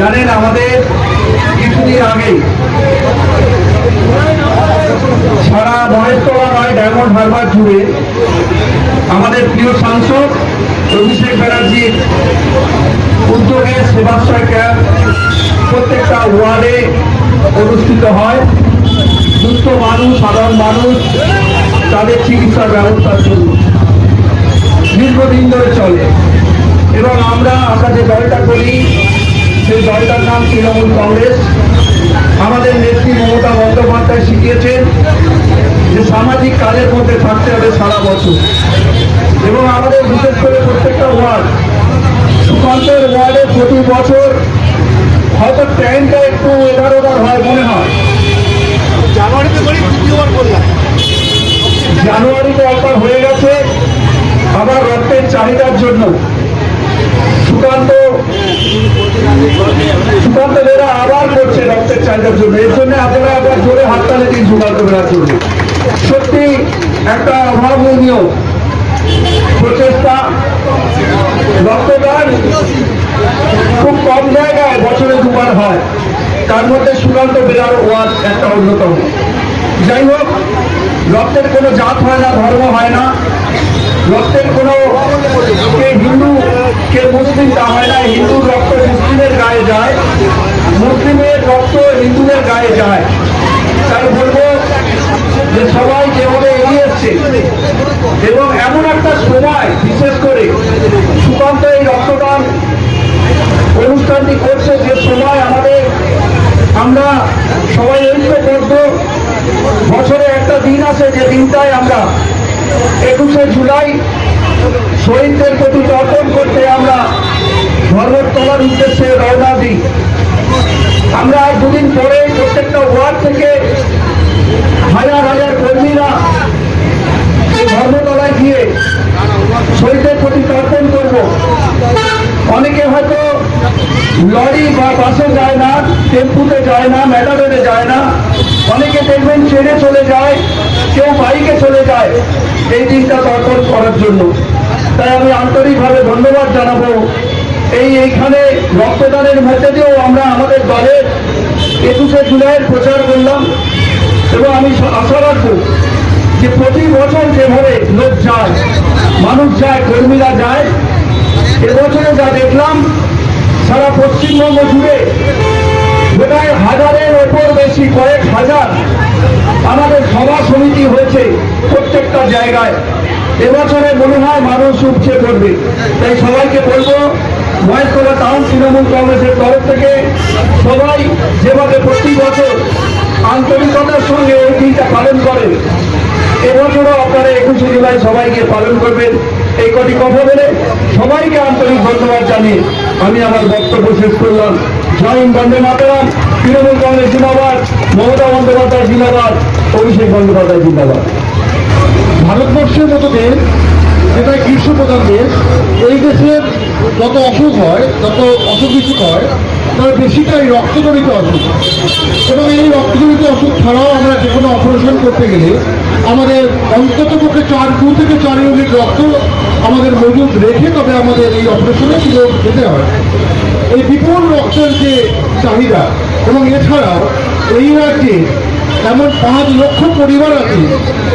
জানেন আমাদের কিছুদিন আগে সারা মহেশতলা নয়, ডায়মন্ড হারবার জুড়ে আমাদের প্রিয় সাংসদ অভিষেক ব্যানার্জির উদ্যোগে সেবাশ্রয় ক্যাম্প প্রত্যেকটা ওয়ার্ডে অনুষ্ঠিত হয়। সুস্থ মানুষ, সাধারণ মানুষ তাদের চিকিৎসার ব্যবস্থার জন্য দীর্ঘদিন ধরে চলে। এবং আমরা আমরা যে দলটা করি সেই দলটার নাম তৃণমূল কংগ্রেস। আমাদের নেত্রী মমতা বন্দ্যোপাধ্যায় শিখিয়েছেন যে সামাজিক কাজের মধ্যে থাকতে হবে সারা বছর। এবং আমাদের বিশেষ করে প্রত্যেকটা ওয়ার্ড সুকান্তের ওয়ার্ডে প্রতি বছর হয়তো ট্রেনটা একটু এধার ওধার হয় মনে হয়। জানুয়ারিতে করি দ্বিতীয়বার করলাম জানুয়ারিতে একবার হয়ে গেছে আবার রক্তের চাহিদার জন্য। সুকান্ত সুকান্ত বেরা আবার করছে রক্তের চাহিদার জন্য। এর জন্য আপনারা একবার জোরে হাততালি দিন সুকান্ত বেরার জন্য সত্যি একটা অভাবনীয় প্রচেষ্টা। রক্তদান খুব কম জায়গায় বছরে দুবার হয়। তার মধ্যে সুকান্ত বেরার ওয়ার্ড একটা অন্যতম। যাই হোক, রক্তের কোনো জাত হয় না, ধর্ম হয় না। রক্তের কোনো কে হিন্দু, কে মুসলিম তা হয় না। হিন্দুর রক্ত মুসলিমের গায়ে যায়, মুসলিমের রক্ত হিন্দুদের গায়ে যায়। তাই বলব যে সবাই যেভাবে এগিয়ে এসছে, এবং এমন একটা সময়, বিশেষ করে সুকান্ত এই রক্তদান অনুষ্ঠানটি করছে, যে সময় আমাদের, আমরা সবাই ঐক্যবদ্ধ। বছরে একটা দিন আছে যে দিনটায় আমরা একুশে জুলাই শহীদদের প্রতি তর্পণ করতে আমরা ধর্মতলার উদ্দেশ্যে রওনা দিই। আমরা দুদিন পরে প্রত্যেকটা ওয়ার্ড থেকে হাজার হাজার কর্মীরা ধর্মতলায় গিয়ে শহীদদের প্রতি তর্পণ করব। অনেকে হয়তো লরি বা বাসে যায় না, টেম্পুতে যায় না, মেটাডোরে যায় না। অনেকে দেখবেন ট্রেনে চলে যায়, কেউ বাইকে চলে যায়, এই দিনটা তর্পণ করার জন্য। তাই আমি আন্তরিকভাবে ধন্যবাদ জানাব। এই এইখানে রক্তদানের মধ্যে দিয়েও আমরা আমাদের দলের একুশে জুলাইয়ের প্রচার করলাম এবং আমি আশা রাখব যে প্রতি বছর যেভাবে লোক যায়, মানুষ যায়, কর্মীরা যায়, এবছরে যা দেখলাম, সারা পশ্চিমবঙ্গ জুড়ে বোধহয় হাজারের ওপর বেশি কয়েক হাজার আমাদের সভা সমিতি হয়েছে প্রত্যেকটা জায়গায়। এবছরে মনে হয় মানুষ উপচে পড়বে। তাই সবাইকে বলব মহেশতলা টাউন তৃণমূল কংগ্রেসের তরফ থেকে সবাই যেভাবে প্রতি বছর আন্তরিকতার সঙ্গে এই দিনটা পালন করেন, এবছরও আপনারা একুশে জুলাই সবাইকে পালন করবেন। এই কটি কথা বলে সবাইকে আন্তরিক ধন্যবাদ জানিয়ে আমি আমার বক্তব্য শেষ করলাম। জয় বন্দে মাতারাম। তৃণমূল কংগ্রেস জিন্দাবাদ, মমতা বন্দ্যোপাধ্যায় জিন্দাবাদ, অভিষেক বন্দ্যোপাধ্যায় জিন্দাবাদ। ভারতবর্ষের মতো দেশ, যেটা গ্রীষ্ম প্রধান দেশ এই দেশের যত অসুখ হয়, যত অসুখ বিসুখ হয়, তার বেশিটাই রক্তজনিত অসুখ। এবং এই রক্তজনিত অসুখ ছাড়াও আমরা যে কোনো অপারেশন করতে গেলে আমাদের অন্তত পক্ষে চার, দু থেকে চার ইউনিট রক্ত আমাদের মজুদ রেখে তবে আমাদের এই অপারেশনে সুযোগ যেতে হয়। এই বিপুল রক্তের যে চাহিদা এবং এছাড়াও এই রাজ্যে এমন পাঁচ লক্ষ পরিবার আছে,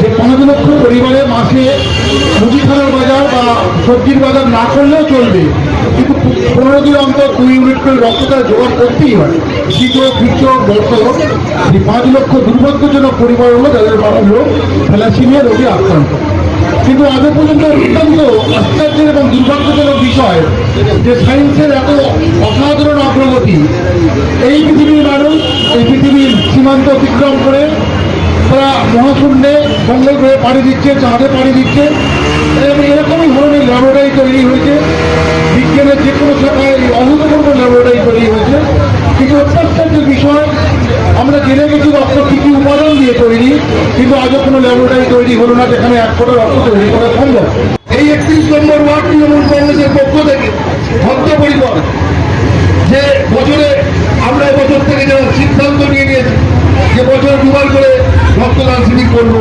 যে পাঁচ লক্ষ পরিবারে মাসে মুদিখানার বাজার বা সবজির বাজার না করলেও চলবে। কিন্তু পনেরো দিন অন্তর দুই ইউনিট করে রক্তটা জোগাড় করতেই হয়। শীত ফিচ বর্ষ এই পাঁচ লক্ষ দুর্ভাগ্যজনক পরিবার হলো যাদের বাবা লোক থ্যালাসিমিয়া রোগে আক্রান্ত। কিন্তু আজও পর্যন্ত অত্যন্ত আশ্চর্যের এবং দুর্ভাগ্যজনক বিষয় যে সায়েন্সের এত অসাধারণ অগ্রগতি এই পৃথিবীর মানুষ, এই পৃথিবীর সীমান্ত অতিক্রম করে তারা মহাশূন্যে মঙ্গল গ্রহে পাড়ি দিচ্ছে, চাঁদে পাড়ি দিচ্ছে এবং এরকমই ধরনের ল্যাবরেটরি তৈরি হয়েছে। বিজ্ঞানের যে কোনো শাখায় এই অভূতপূর্ব ল্যাবরেটরি তৈরি হয়েছে। কিন্তু অত্যাশ্চর্য বিষয়, আমরা জেনে গেছি রক্ত কী উপাদান দিয়ে তৈরি, কিন্তু আজও কোনো ল্যাবরেটরি তৈরি হলো না যেখানে এক ফোটা রক্ত তৈরি করা সম্ভব। এই একত্রিশ নম্বর ওয়ার্ড তৃণমূল কংগ্রেসের পক্ষ থেকে ভক্ত পরিবার, যে বছরে আমরা এবছর থেকে যেন সিদ্ধান্ত নিয়ে নিয়েছি, যে বছরে দুবার করে রক্তদান শিবির করব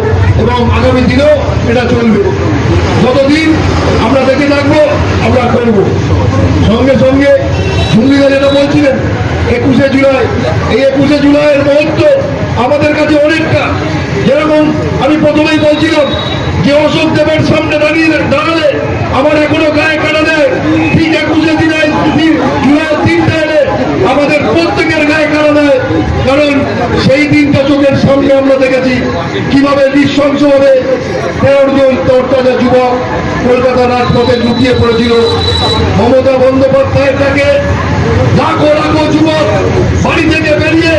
এবং আগামী দিনেও এটা চলবে। যতদিন আমরা দেখে থাকব, আমরা করব। সঙ্গে সঙ্গে সঙ্গীরা যেটা বলছিলেন একুশে জুলাই, এই একুশে জুলাইয়ের মুহূর্ত আমাদের কাছে অনেকটা। যেরকম আমি প্রথমেই বলছিলাম যে অশোক দেবের সামনে দাঁড়িয়ে দাঁড়ালে আমার এখনও গায়ে কাটা দেয়। ঠিক একুশে জুলাই জুলাই তিনটা এলে আমাদের প্রত্যেকের গায়ে কাটা দেয়। কারণ সেই দিনটা চোখের সামনে আমরা দেখেছি কীভাবে নৃশংসভাবে তেরো জন তরতাজা যুবক কলকাতা রাজপথে লুকিয়ে পড়েছিল। মমতা বন্দ্যোপাধ্যায় তাকে লাখো লাখো যুবক বাড়ি থেকে বেরিয়ে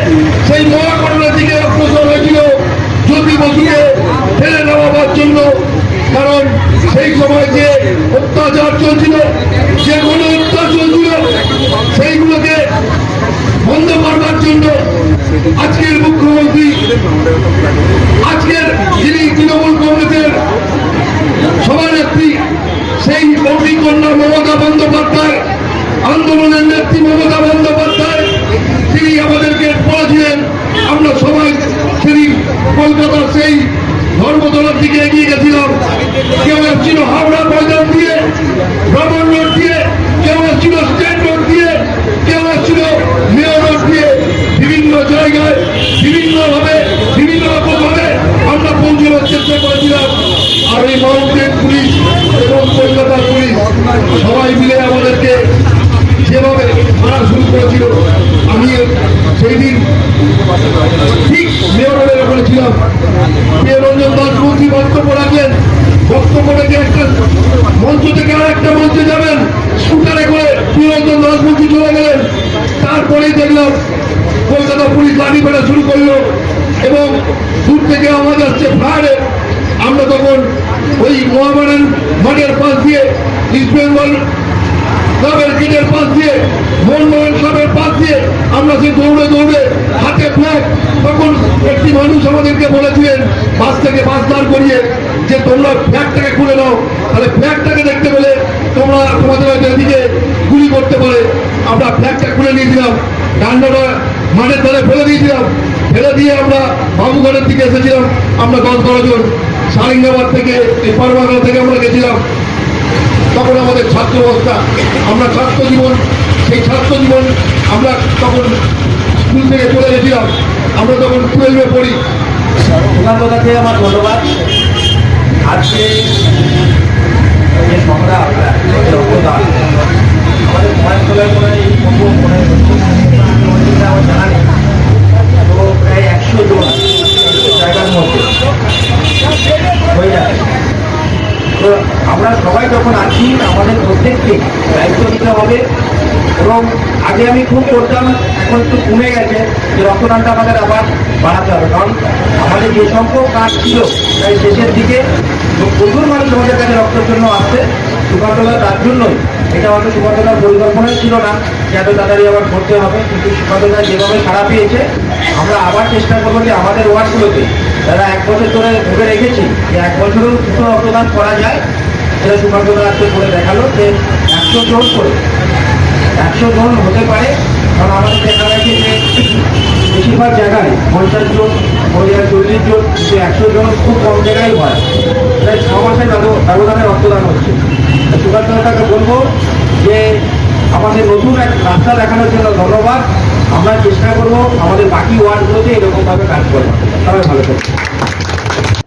সেই মহাকরণের দিকে অগ্রসর হয়েছিল। জ্যোতি বসুকে ফেলে নেওয়ার জন্য। কারণ সেই সময় যে অত্যাচার চলছিল, যে কোনো অত্যাচার চলছিল, সেইগুলোকে বন্ধ করবার জন্য আজকের মুখ্যমন্ত্রী, আজকের যিনি তৃণমূল কংগ্রেসের সভানেত্রী, সেই কন্যা মমতা বন্দ্যোপাধ্যায় আন্দোলনের নেত্রী মমতা বন্দ্যোপাধ্যায়, তিনি আমাদেরকে বলেছিলেন আমরা সবাই সেদিন কলকাতার সেই ধর্মতলার দিকে এগিয়ে গেছিলাম। কেউ এসেছিল হাওড়া ময়দান দিয়ে ব্রাহ্মণ দিয়ে, কেউ এসেছিল স্টেট রোড দিয়ে কেউ এসেছিল মেয়র রোড দিয়ে বিভিন্ন জায়গায় বিভিন্নভাবে বিভিন্ন রকমভাবে আমরা পৌঁছানোর চেষ্টা করেছিলাম আর এই মাউন্টেন পুলিশ এবং কলকাতার পুলিশ সবাই মিলে আমাদেরকে যেভাবে মারা শুরু করেছিল আমি সেই দিন ঠিক মেয়রের ওখানে ছিলাম কে রঞ্জন দাস মন্ত্রী বক্তব্য রাখলেন বক্তব্য রেখে একটা মঞ্চ থেকে আর একটা মঞ্চে যাবেন স্কুটারে করে প্রিয়রঞ্জন দাস মন্ত্রী চলে গেলেন তারপরেই দেখলাম কলকাতা পুলিশ লাঠি ফেলা শুরু করল এবং দূর থেকে আওয়াজ আসছে ফায়ারে আমরা তখন ওই মহামারান মাঠের পাশ দিয়ে ইস্ট বেঙ্গল ক্লাবের গেটের পাশ দিয়ে মোহনবাগান ক্লাবের পাশ দিয়ে আমরা সেই দৌড়ে দৌড়ে হাতে ফ্ল্যাগ তখন একটি মানুষ আমাদেরকে বলেছিলেন, বাস থেকে বাস দাঁড় করিয়ে যে তোমরা ফ্ল্যাগটাকে খুলে নাও। তাহলে ফ্ল্যাগটাকে দেখতে পেলে তোমরা তোমাদের এদিকে গুলি করতে পারে। আমরা ফ্ল্যাগটা খুলে নিয়েছিলাম। ডান্ডাটা মাঠের ধারে ফেলে দিয়েছিলাম। ফেলে দিয়ে আমরা বাবুঘাটের দিকে এসেছিলাম। আমরা দশ বারো জন সারিঙ্গাবাদ থেকে, এই পারবাগান থেকে আমরা গেছিলাম। তখন আমাদের ছাত্র অবস্থা, আমরা ছাত্র জীবন, সেই ছাত্র জীবন আমরা তখন স্কুল থেকে চলে গেছিলাম। আমরা তখন টুয়েলভে পড়ি। কাছে আমার ধন্যবাদ। আজকে সংগ্রাম আমাদের এই আমার প্রায় একশো জায়গার হয়ে তো আমরা সবাই যখন আছি আমাদের প্রত্যেককে দায়িত্ব নিতে হবে। এবং আগে আমি খুব করতাম, এখন একটু কমে গেছে। যে রক্তদানটা আমাদের আবার বাড়াতে হবে। কারণ আমাদের যে সংখ্যক কাজ ছিল, তাই শেষের দিকে প্রচুর মানুষ আমাদের কাছে রক্তের জন্য আসছে সুকান্তদা তার জন্যই। এটা হয়তো সুকান্তদার পরিকল্পনাই ছিল না যে এত তাড়াতাড়ি আবার করতে হবে, কিন্তু সুকান্তদা যেভাবে সাড়া পেয়েছে, আমরা আবার চেষ্টা করব যে আমাদের ওয়ার্ডগুলোতে তারা এক বছর ধরে ভেবে রেখেছি যে এক বছরেও দুটো রক্তদান করা যায়। সেটা সুকান্তদা আজকে করে দেখাল যে একশো জন করে, একশো জন হতে পারে, কারণ আমাদের দেখা গেছে যে বেশিরভাগ জায়গায় পঞ্চাশ জন জায়গায় চল্লিশ জন একশো জন খুব কম জায়গায় হয়। প্রায় ছ মাসের ব্যব- ব্যবধানে রক্তদান হচ্ছে। সুকান্তদাকে বলব যে আমাদের নতুন এক রাস্তা দেখানোর জন্য ধন্যবাদ। আমরা চেষ্টা করব আমাদের বাকি ওয়ার্ডগুলোতে এরকমভাবে কাজ করব সবাই ভালো থাকবে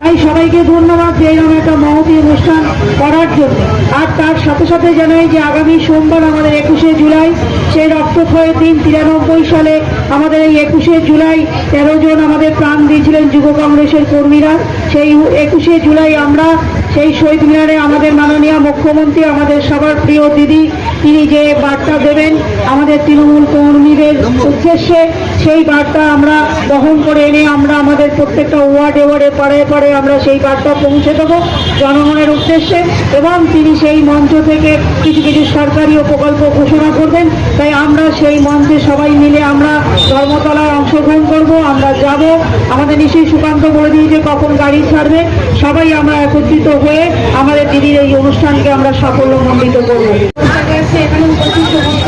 তাই সবাইকে ধন্যবাদ যে এরকম একটা মহতি অনুষ্ঠান করার জন্য। আর তার সাথে সাথে জানাই যে আগামী সোমবার আমাদের একুশে জুলাই, সেই রক্তক্ষয়ের দিন তিরানব্বই সালে আমাদের এই একুশে জুলাই তেরো জন আমাদের প্রাণ দিয়েছিলেন যুব কংগ্রেসের কর্মীরা। সেই একুশে জুলাই আমরা সেই শহীদ মিনারে আমাদের মাননীয় মুখ্যমন্ত্রী, আমাদের সবার প্রিয় দিদি, তিনি যে বার্তা দেবেন আমাদের তৃণমূল কর্মীদের উদ্দেশ্যে, সেই বার্তা আমরা বহন করে এনে আমরা আমাদের প্রত্যেকটা ওয়ার্ড ওয়ার্ডে পাড়ায় পাড়ে আমরা সেই বার্তা পৌঁছে দেবো জনগণের উদ্দেশ্যে এবং তিনি সেই মঞ্চ থেকে কিছু কিছু সরকারি প্রকল্প ঘোষণা করবেন। তাই আমরা সেই মঞ্চে সবাই মিলে আমরা ধর্মতলায় অংশগ্রহণ করব, আমরা যাব। আমাদের নিশ্চয়ই সুকান্ত বলে দিই দিয়েছে কখন গাড়ি ছাড়বে। সবাই আমরা একত্রিত হয়ে আমাদের দিদির এই অনুষ্ঠানকে আমরা সাফল্যমণ্ডিত করব। সমস্ত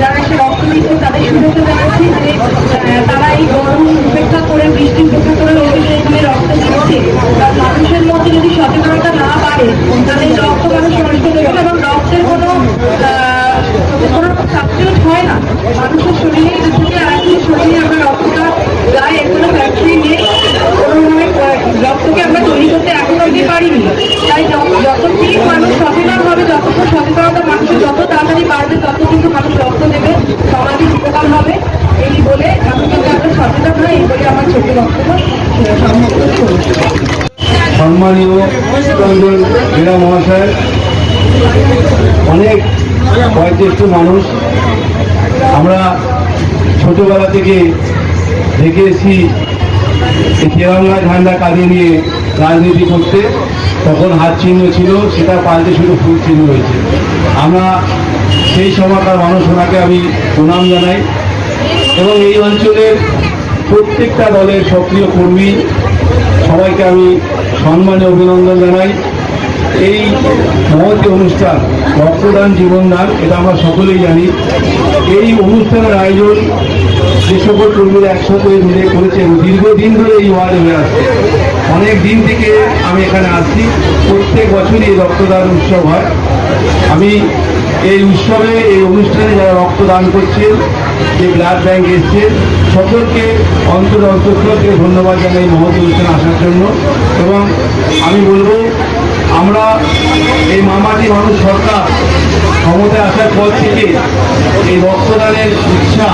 যারা রক্ত তাদের তারা এই গরম উপেক্ষা করে, বৃষ্টি করে রক্ত দিচ্ছে। মানুষের মধ্যে যদি সচেতনতা না বাড়ে, তাহলে এই রক্ত মানুষ নষ্ট দেবে এবং রক্তের কোনো আহ, কোনো সাবস্টিটিউট হয় মানুষের শরীরে থেকে আরেকটি শরীরে আমরা রক্তটা গায়ে এখনও ফ্যাক্টরি নেই কোনোভাবে আহ, রক্তকে আমরা তৈরি করতে এখন অবধি পারিনি। তাই যত- যতদিন মানুষ সচেতন হবে যত সচেতনতা মানুষের যত তাড়াতাড়ি বাড়বে তত কিন্তু মানুষ রক্ত দেবে সমাজে উপকার হবে। এই বলে আমি কিন্তু আমরা সচেতন হয়, এই বলে আমার ছোট বক্তব্য সমাপ্ত মহাশয়, অনেক বয়োজ্যেষ্ঠ মানুষ, আমরা ছোটবেলা থেকে দেখেছি এই তেরঙ্গা ঝান্ডা কাঁধে নিয়ে রাজনীতি করতে তখন হাত চিহ্ন ছিল, সেটা পাল্টে শুধু ফুল চিহ্ন হয়েছে। আমরা সেই সময়কার মানুষ ওনাকে আমি প্রণাম জানাই। এবং এই অঞ্চলের প্রত্যেকটা দলের সক্রিয় কর্মী, সবাইকে আমি সম্মানে অভিনন্দন জানাই। এই মহতি অনুষ্ঠান, রক্তদান জীবনদান এটা আমরা সকলেই জানি। এই অনুষ্ঠানের আয়োজন যে সকল কর্মীরা একসাথে মিলে করেছেন, দীর্ঘদিন ধরে এই ওয়ার্ডে হয়ে আসছে। অনেক দিন থেকে আমি এখানে আসছি। প্রত্যেক বছরই এই রক্তদান উৎসব হয়। আমি এই উৎসবে, এই অনুষ্ঠানে যারা রক্তদান করছেন, যে ব্লাড ব্যাংক এসছে, সকলকে অন্তর অন্তর থেকে ধন্যবাদ জানাই মহৎ অনুষ্ঠানে আসার জন্য। এবং আমি বলব, আমরা এই মামাটি মানুষ সরকার ক্ষমতায় আসার পর থেকে এই রক্তদানের ইচ্ছা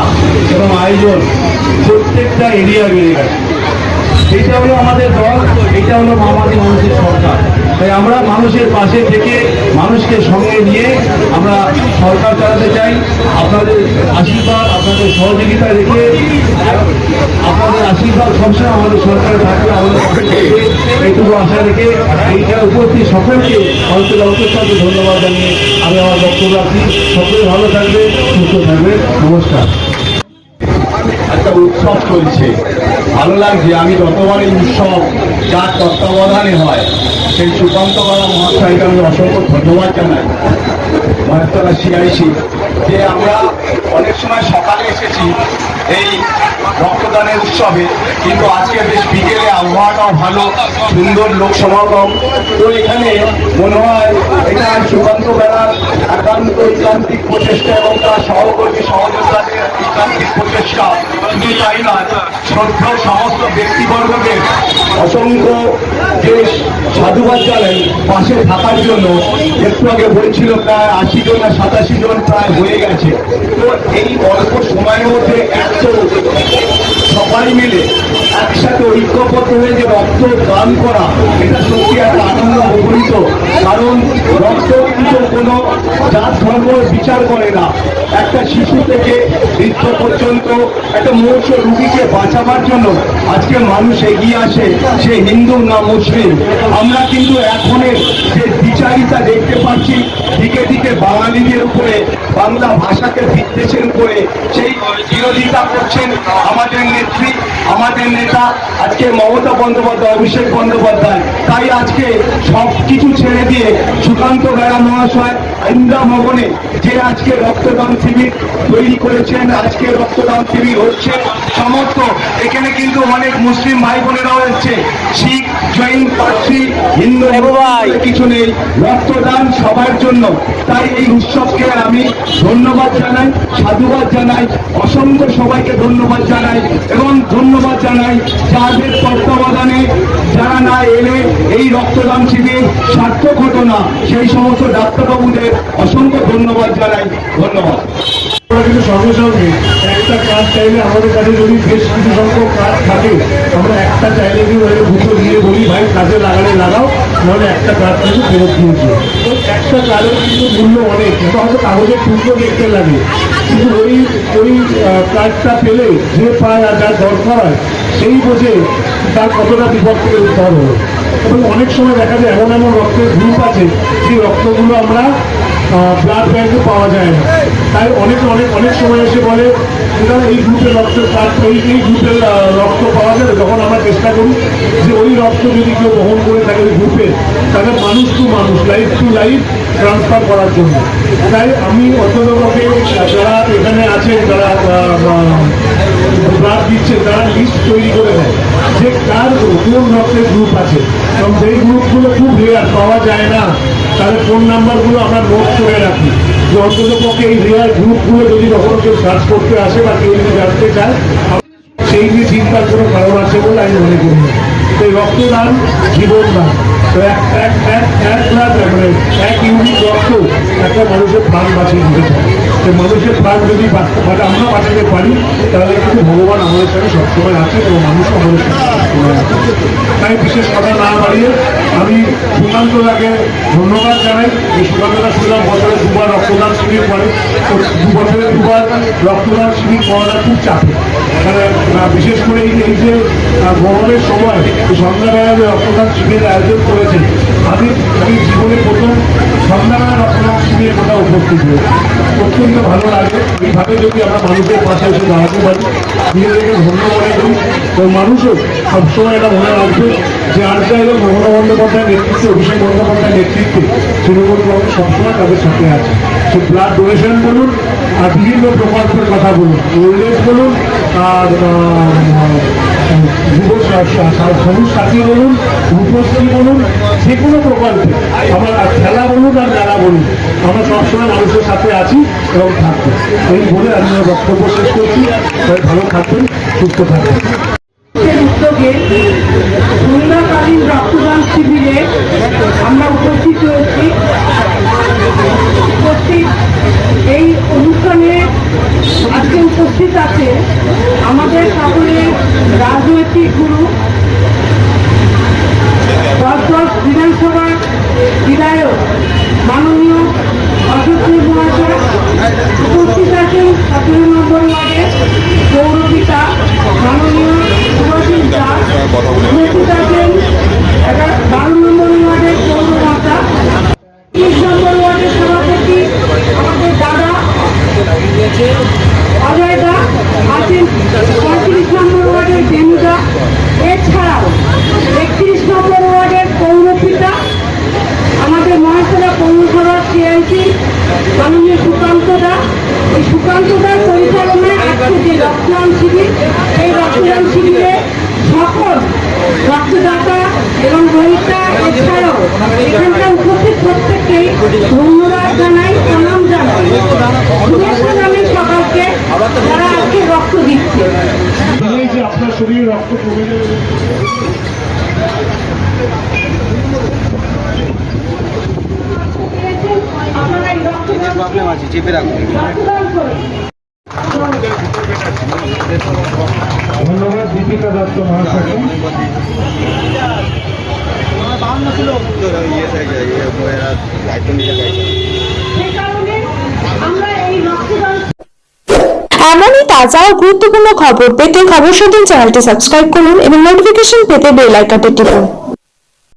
এবং আয়োজন প্রত্যেকটা এরিয়া বেড়ে গেছে। এটা হলো আমাদের দল এটা হলো মামাদি মানুষের সরকার। তাই আমরা মানুষের পাশে থেকে মানুষকে সঙ্গে নিয়ে আমরা সরকার চালাতে চাই। আপনাদের আশীর্বাদ, আপনাদের সহযোগিতা রেখে আপনাদের আশীর্বাদ সবসময় আমাদের সরকারে থাকবে, আমাদের এইটুকু আশা রেখে এইখানে উপস্থিত সকলকে অন্তর অন্তর ধন্যবাদ জানিয়ে আমি আমার বক্তব্য রাখছি। সকলে ভালো থাকবে সুস্থ থাকবে নমস্কার। একটা উৎসব চলছে। ভালো লাগছে, আমি যতবার এই উৎসব যার তত্ত্বাবধানে হয়, সেই সুকান্ত করা মহাশয়কে আমি অসংখ্য ধন্যবাদ জানাই। মহাস্তলা সিআইসি যে আমরা অনেক সময় সকালে এসেছি এই রক্তদানের উৎসবে, কিন্তু আজকে বেশ বিকেলে আবহাওয়াটাও ভালো, সুন্দর লোক সমাগম। তো এখানে মনে হয় এটা সুকান্ত বেলার একান্ত শ্রদ্ধা সমস্ত ব্যক্তিবর্গকে অসংখ্য যে সাধুবাদ জানাই। পাশে থাকার জন্য একটু আগে হয়েছিল প্রায় আশি জন না সাতাশি জন প্রায় হয়ে গেছে। তো এই অল্প সময়ের মধ্যে এত সবাই মিলে একসাথে ঐক্যবদ্ধ হয়ে যে রক্ত দান করা, এটা সত্যি একটা আনন্দ মুখরিত কারণ রক্ত কিন্তু কোনো জাত ধর্ম বিচার করে না। একটা শিশু থেকে বৃদ্ধ পর্যন্ত একটা মৌর্য রুগীকে বাঁচাবার জন্য আজকে মানুষ এগিয়ে আসে, সে হিন্দু না মুসলিম। আমরা কিন্তু এখনের যে বিচারিতা দেখতে পাচ্ছি, দিকে দিকে বাঙালিদের উপরে, বাংলা ভাষাকে বিদ্বেষের উপরে, সেই বিরোধিতা করছেন আমাদের নেত্রী, আমাদের নেতা, আজকে মমতা বন্দ্যোপাধ্যায়, অভিষেক বন্দ্যোপাধ্যায়। তাই আজকে সব কিছু ছেড়ে দিয়ে সুকান্ত বেড়া মহাশয় ইন্দা ভবনে যে আজকে রক্তদান শিবির তৈরি করেছেন, আজকে রক্তদান শিবির হচ্ছে, সমস্ত। এখানে কিন্তু অনেক মুসলিম ভাই বোনেরাও এসছে। শিখ জৈন পার্সি হিন্দু কিছু নেই। রক্তদান সবার জন্য। তাই এই উৎসবকে আমি ধন্যবাদ জানাই সাধুবাদ জানাই অসংখ্য সবাইকে ধন্যবাদ জানাই এবং ধন্যবাদ জানাই যাদের তত্ত্বাবধানে যারা না এলে এই রক্তদান শিবির সার্থক হতো না। সেই সমস্ত ডাক্তারবাবুদের অসংখ্য ধন্যবাদ জানাই। ধন্যবাদ। কিন্তু সঙ্গে সঙ্গে একটা কাজ চাইলে আমাদের কাছে যদি বেশ কিছু সংখ্যক কাজ থাকে, আমরা একটা চাইলে কি ওই দুটো দিয়ে বলি, ভাই, কাজে লাগালে লাগাও, নাহলে একটা কাজ কিন্তু ফেরত দিয়েছে তো একটা কাজের কিন্তু মূল্য অনেক, এটা হয়তো কাগজের টুকরো দেখতে লাগে। কিন্তু ওই ওই কাজটা পেলে যে পায় আর যার দরকার হয়, সেই বোঝে তার কতটা বিপদ থেকে উদ্ধার হবে। এবং অনেক সময় দেখা যায় এমন এমন রক্তের গ্রুপ আছে, সেই রক্তগুলো আমরা ব্লাড ব্যাংকে পাওয়া যায় না। তাই অনেক অনেক অনেক সময় এসে বলে "দাদা, এই গ্রুপের রক্ত কার্ড এই গ্রুপের রক্ত পাওয়া যাবে? তখন আমরা চেষ্টা করি যে ওই রক্ত যদি কেউ বহন করে থাকে ওই গ্রুপে তাহলে মানুষ টু মানুষ লাইফ টু লাইফ ট্রান্সফার করার জন্য। তাই আমি অন্ততপক্ষে যারা এখানে আছেন যারা ব্লাড দিচ্ছে তারা লিস্ট তৈরি করে দেয় যে কার কোন রক্তের গ্রুপ আছে। এবং সেই গ্রুপগুলো খুব রেয়ার পাওয়া যায় না। তাদের ফোন নাম্বারগুলো আমরা নোট করে রাখি। যে অন্তত পক্ষে এই রেয়ার গ্রুপগুলো যদি কখনো কেউ সার্চ করতে আসে বা কেউ যদি জানতে চায়, সেই নিয়ে চিন্তার কোনো কারণ আছে বলে আমি মনে করি এই রক্তদান জীবনদান। তো এক এক এক এক লাখ মানে এক ইউনিট রক্ত একটা মানুষের প্রাণ বাঁচিয়ে দিতে পারে। মানুষের প্রাণ যদি বাঁচতে আমরা বাঁচাতে পারি, তাহলে কিন্তু ভগবান আমাদের সঙ্গে সবসময় আছে এবং মানুষও আমাদের সঙ্গে তাই বিশেষ কথা না বাড়িয়ে আমি সুকান্ত দাকে ধন্যবাদ জানাই। এই সুকান্ত দা শুনলাম বছরে দুবার রক্তদান শিবির করে। তো দু বছরে দুবার রক্তদান শিবির করাটা খুব চাপে মানে বিশেষ করে এই যে গরমের সময় সন্ধ্যাবেলা যে রক্তদান শিবিরের আয়োজন করেছে আমি আমি জীবনে প্রথম সন্ধ্যাবেলা রক্তদান শিবিরের কথা উপস্থিত হয়েছি। অত্যন্ত ভালো লাগে। এইভাবে যদি আমরা মানুষের পাশে এসে দাঁড়াতে পারি, নিজেদেরকে ধন্য মনে করি, তো মানুষও সবসময় এটা মনে রাখবে যে আজকে এবং মমতা বন্দ্যোপাধ্যায়ের নেতৃত্বে, অভিষেক বন্দ্যোপাধ্যায়ের নেতৃত্বে তৃণমূল কংগ্রেস সবসময় তাদের সাথে আছে। সে ব্লাড ডোনেশন বলুন আর বিভিন্ন প্রকল্পের কথা বলুন। ওল্ড এজ বলুন, আর যুব সবুজ সাথী বলুন, রূপশ্রী বলুন, যে কোনো প্রকল্পে আমার খেলা বলুন আর মেলা বলুন, আমরা সবসময় মানুষের সাথে আছি এবং থাকব। এই বলে আমি বক্তব্য শেষ করছি। ভালো থাকবেন, সুস্থ থাকবেন। উদ্যোগে সন্ধ্যাকালীন রক্তদান শিবিরে আমরা উপস্থিত হয়েছি। উপস্থিত এই অনুষ্ঠানে আজকে উপস্থিত আছে আমাদের সকলের রাজনৈতিক গুরু দশ দশ বিধানসভার বিধায়ক মাননীয় অশোক মহাশয় উপস্থিত আছেন সতেরো নম্বর ওয়ার্ডের পৌরপিতা মাননীয় সুভাষিস দাস উপস্থিত আছেন এগারো বারো নম্বর ওয়ার্ডের পৌরমাতা তিরিশ নম্বর ওয়ার্ডের সভাপতি আমাদের দাদা অজয় দা আছেন পঁয়ত্রিশ নম্বর ওয়ার্ডের বেনুদা। এছাড়াও একত্রিশ নম্বর ওয়ার্ডের পৌরপিতা আমাদের মহাশরা পৌরসভার সিআইসি মাননীয় সুকান্ত দা। এই সুকান্ত দার পরিচালনায় আজকে যে রক্তদান শিবির এই রক্তদান শিবিরে সকল রক্তদাতা এবং গ্রহিতা এছাড়াও এখানকার উপস্থিত প্রত্যেককেই ধন্যবাদ জানাই প্রণাম জানাই। শুভেচ্ছা জানাই সকালকে যারা আজকে রক্ত দিচ্ছে। আপনার শরীরে রক্ত কমে আপনারা এই রক্তদান প্রবলেম আছে চেপে রাখুন। ধন্যবাদ, দীপিকা দত্ত রক্তদান এমনই তাজা ও গুরুত্বপূর্ণ খবর পেতে খবর শুধু চ্যানেলটি সাবস্ক্রাইব করুন এবং নোটিফিকেশন পেতে বেল আইকনটি টিপুন।